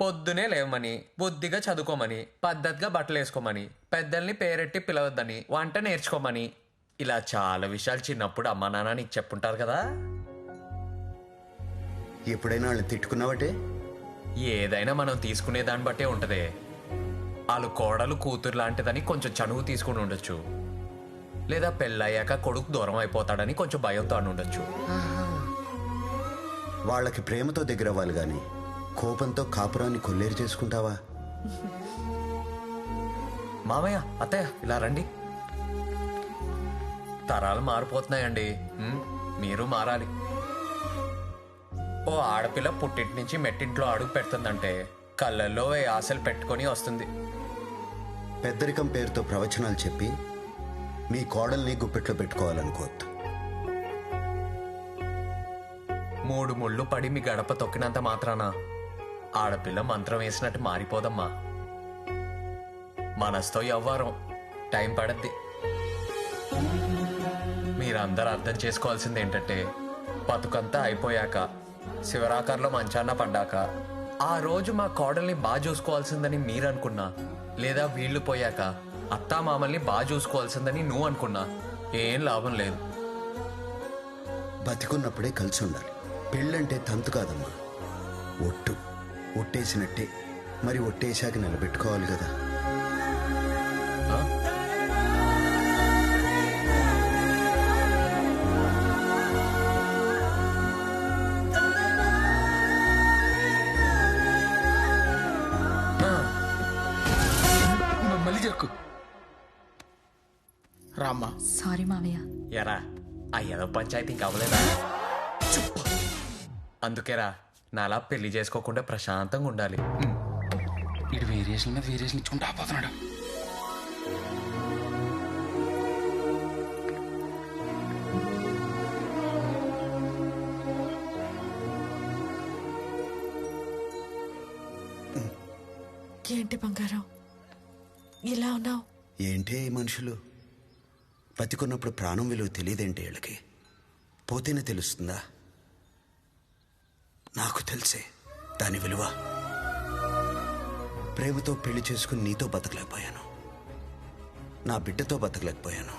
పొద్దునే లేవమని బుద్ధిగా చదువుకోమని పద్ధతిగా బట్టలు వేసుకోమని పెద్దల్ని పేరెట్టి పిలవద్దని వంట నేర్చుకోమని. ఇలా చాలా విషయాలు చిన్నప్పుడు అమ్మా నాన్న నీకు చెప్పుంటారు కదా. ఎప్పుడైనా వాళ్ళని తిట్టుకున్నావటే? ఏదైనా మనం తీసుకునే దాన్ని బట్టే ఉంటదే. వాళ్ళు కోడలు కూతురు లాంటిదని కొంచెం చనువు తీసుకుని ఉండొచ్చు. లేదా పెళ్ళయ్యాక కొడుకు దూరం అయిపోతాడని కొంచెం భయంతో అని ఉండొచ్చు. వాళ్ళకి ప్రేమతో దగ్గర అవ్వాలి గాని. కోపంతో కాపురాన్ని కొల్లేరు చేసుకుంటావా? మామయ్య అత్తయ్య ఇలా రండి. తరాలు మారిపోతున్నాయండి. ఉమ్, మీరు మారాలి. ఓ ఆడపిల్ల పుట్టింటి నుంచి మెట్టింట్లో అడుగు పెడుతుందంటే కళ్ళల్లో ఏ ఆశలు పెట్టుకొని వస్తుంది. పెద్దరికం పేరుతో ప్రవచనాలు చెప్పి మీ కోడల్ని గుప్పెట్లో పెట్టుకోవాలనుకోవద్దు. మూడు ముళ్ళు పడి మీ గడప తొక్కినంత మాత్రాన? ఆడపిల్ల మంత్రం వేసినట్టు మారిపోదమ్మా. మనస్తో ఎవ్వారం టైం పడద్ది. మీరందరూ అర్థం చేసుకోవాల్సింది ఏంటంటే బతుకంతా అయిపోయాక శివరాకార్లో మంచాన్న పడ్డాక ఆ రోజు మా కోడల్ని బాగా చూసుకోవాల్సిందని మీరనుకున్నా లేదా వీళ్ళు పోయాక అత్తా మామల్ని బాగా చూసుకోవాల్సిందని నువ్వు అనుకున్నా ఏం లాభం లేదు. బతికున్నప్పుడే కలిసి ఉండాలి. పెళ్ళంటే తంతు కాదమ్మా. ఒట్టు. ఒట్టేసినట్టే. మరి ఒట్టేశాక నిలబెట్టుకోవాలి కదా. ఆ? ఆ, మ- మళ్ళీ చెక్కు రామ్మా. సారీ మావయ్య. ఎరా ఆ ఏదో పంచాయతీ ఇంకా అవ్వలేదా? అందుకేరా నాలా పెళ్ళి చేసుకోకుండా ప్రశాంతంగా ఉండాలి. ఇటు వేరియేషన్ మీద వేరియేషన్ ఇచ్చుకుంటూ ఆపోతున్నాడు. ఏంటి బంగారం? ఇలా ఉన్నావు? ఏంటే ఈ మనుషులు? బతికున్నప్పుడు ప్రాణం విలువ తెలియదేంటి వీళ్ళకి? పోతేనే తెలుస్తుందా? నాకు తెలిసే దాని విలువ. ప్రేమతో పెళ్ళి చేసుకుని నీతో బతకలేకపోయాను. నా బిడ్డతో బతకలేకపోయాను.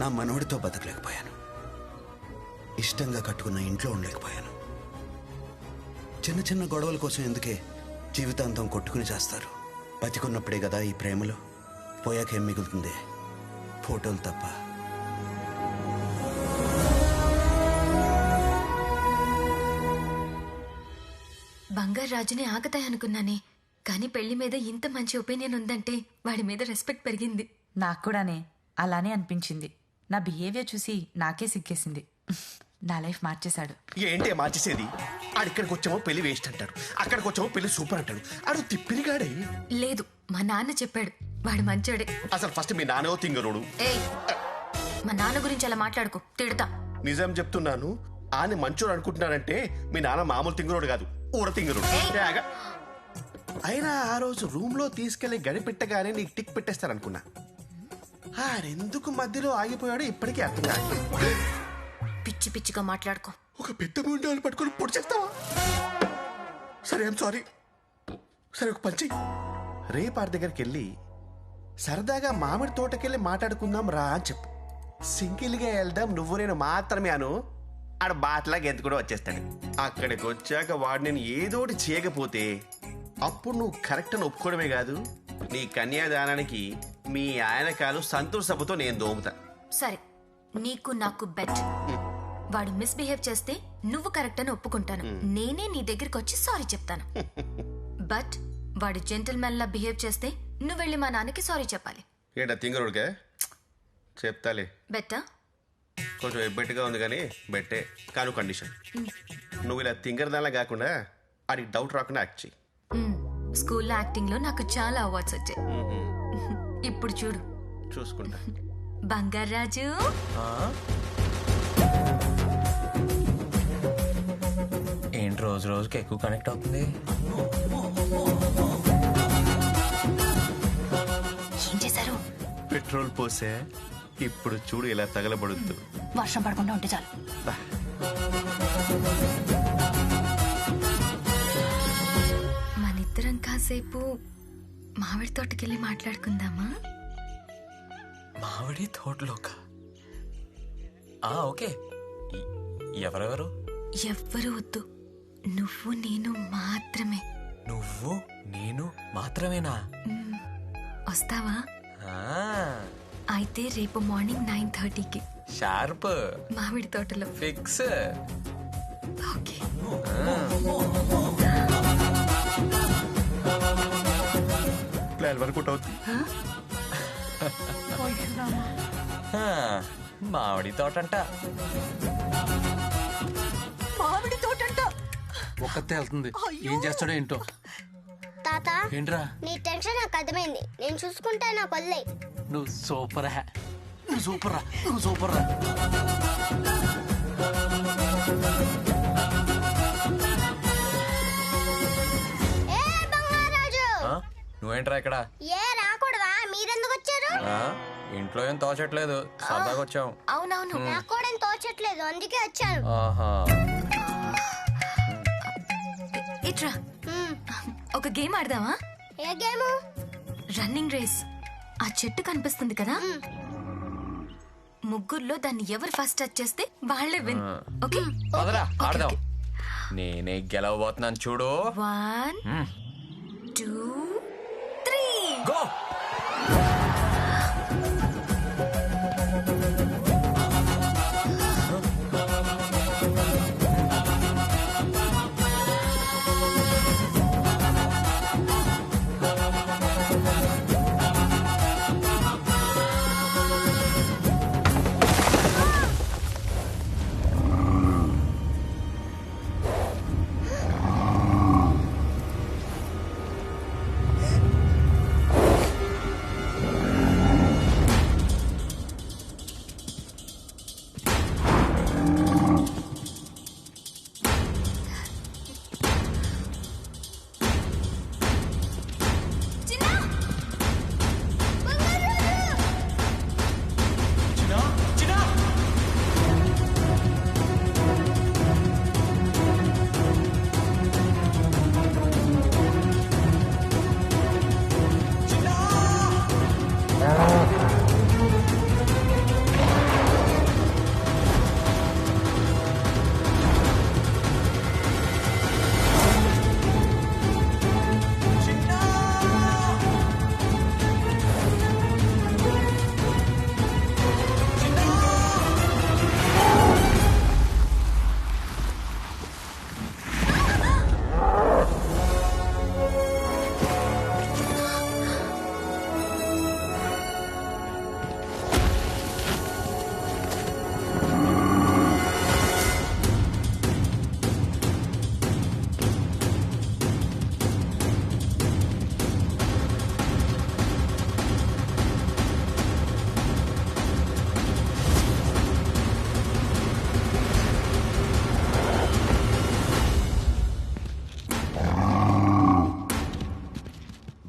నా మనవడితో బతకలేకపోయాను. ఇష్టంగా కట్టుకున్న ఇంట్లో ఉండలేకపోయాను. చిన్న చిన్న గొడవల కోసం ఎందుకే జీవితాంతం కొట్టుకుని చేస్తారు? బతికున్నప్పుడే కదా ఈ ప్రేమలు? పోయాకేం మిగులుతుంది? ఫోటోలు తప్ప. బంగారు రాజుని ఆగతాయనుకున్నానే కానీ పెళ్ళి మీద ఇంత మంచి ఒపీనియన్ ఉందంటే వాడి మీద రెస్పెక్ట్ పెరిగింది. నాకు కూడానే అలానే అనిపించింది. నా బిహేవియర్ చూసి నాకే సిగ్గేసింది. నా లైఫ్ మార్చేశాడు. ఏంటి మార్చేసేది? ఆడిక్కడికి వచ్చామో పెళ్ళి వేస్ట్ అంటాడు అక్కడికి వచ్చామో పెళ్ళి సూపర్ అంటాడు ఆడు తిప్పిరిగాడే. లేదు మా నాన్న చెప్పాడు. వాడు మంచోడే. అసలు ఫస్ట్ మీ నాన్నో తింగరుడు. ఏయ్ మా నాన్న గురించి అలా మాట్లాడుకో తిడతా. నిజం చెప్తున్నాను. ఆని మంచోడు అనుకుంటున్నానంటే మీ నాన్న మామూలు తింగరుడు కాదు ఊర తింగరుడు. అయినా ఆ రోజు రూమ్లో తీసుకెళ్ళి గడి పెట్టగానే నీకు టిక్ పెట్టేస్తారనుకున్నా. ఆడెందుకు మధ్యలో ఆగిపోయాడో ఇప్పటికీ అర్థం కాదు పిచ్చి పిచ్చిగా మాట్లాడుకో. ఒక పెద్ద ముండాలు పట్టుకొని పొడి చేస్తావా? సరే ఐమ్ సారీ సరే ఒక పంచి రేపు ఆడి దగ్గరికి వెళ్ళి సరదాగా మామిడి తోటకెళ్ళి మాట్లాడుకుందాం రా అని చెప్పు. సింగిల్గా వెళ్దాం నువ్వు నేను మాత్రమే అను. ఆడ బాట్లాగా ఎంత కూడా వచ్చేస్తాడు. అక్కడికి వచ్చాక వాడు నేను ఏదోటి చేయకపోతే అప్పుడు నువ్వు కరెక్ట్ అని ఒప్పుకోవడమే కాదు. నీ కన్యాదానానికి మీ ఆయన కాలు సంతూర్ సభతో నేను దోముతా. సరే నీకు నాకు బెట్. వాడు మిస్బిహేవ్ చేస్తే నువ్వు కరెక్ట్ అని ఒప్పుకుంటాను. నేనే నీ దగ్గరికి వచ్చి సారీ చెప్తాను. బట్ వాడు జెంటిల్మెన్ లా బిహేవ్ చేస్తే నువ్వు వెళ్ళి మా నాన్నకి సారీ చెప్పాలి. ఏంటా తింగరుడికే? చెప్తాలే. బెట్టా? కొంచెం ఎబ్బెట్టుగా ఉంది కానీ బెట్టే కాను కండిషన్ నువ్వు ఇలా తింగరదానిలా కాకుండా అది డౌట్ రాకుండా యాక్ట్ చెయ్యి. మ్మ్. స్కూల్లో యాక్టింగ్లో నాకు చాలా అవార్డ్స్ వచ్చాయి. ఇప్పుడు చూడు. చూసుకుంటా. బంగారాజు ఆ? ఏంటి రోజు రోజుకి ఎక్కువ కనెక్ట్ అవుతుంది? ఏం చేశారు? పెట్రోల్ పోసే. ఇప్పుడు చూడు ఇలా తగలబడుద్దు వర్షం పడకుండా ఉంటే చాలు. మన ఇద్దరం కాసేపు మామిడి తోటకెళ్ళి మాట్లాడుకుందామా? మామిడి తోటలోక? ఆ ఓకే. ఎవరెవరు? ఎవ్వరూ వద్దు. నువ్వు నేను మాత్రమే. నువ్వు నేను మాత్రమేనా? వస్తావా? ఆ, అయితే రేపు మార్నింగ్ నైన్ థర్టీకి. షార్ప్. మామిడి తోటలో. ఫిక్స్. ఓకే. ప్లాన్ వర్కౌట్ అవుతుంది హా, మామిడి తోటంట. మామిడి తోటంట. ఒక్కతే వెళ్తుంది. ఏం చేస్తాడో ఏంటో? తాత ఏంట్రా? నీ టెన్షన్ నాకు అర్థమైంది. నేను చూసుకుంటా నాకు వదిలే నువ్వు సూపర్ హ్యా నువ్వు సూపర్ రా నువ్వు సూపర్ రా. ఏ బంగారాజు! ఆ, నువ్వేంట్రా ఇక్కడ? ఏ రాకూడదా? మీరెందుకు వచ్చారు ఆ, ఇంట్లో ఏం తోచట్లేదు. సరదాగా వచ్చాం అవునవును. నాకు కూడా ఏం తోచట్లేదు. అందుకే వచ్చాను. ఆహా. ఇట్రా మ్మ్. ఒక గేమ్ ఆడదామా? ఏ గేము? Running race. ఆ చెట్టు కనిపిస్తుంది కదా? ముగ్గురులో దాన్ని ఎవరు ఫస్ట్ టచ్ చేస్తే వాళ్ళే విన్ ఓకే? పదరా ఆడదాం. నేనే గెలవబోతున్నాను చూడు. వన్. టూ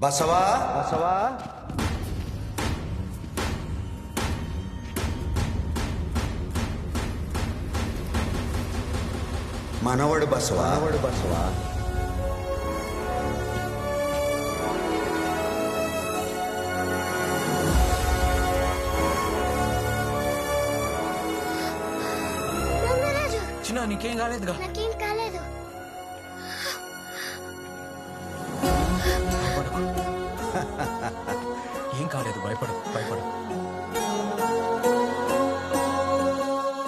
బసవా? బసవా? మనవడు బసవా? మనవడు బసవా? చిన్న నీకేం కాలేదుగా? నాకేం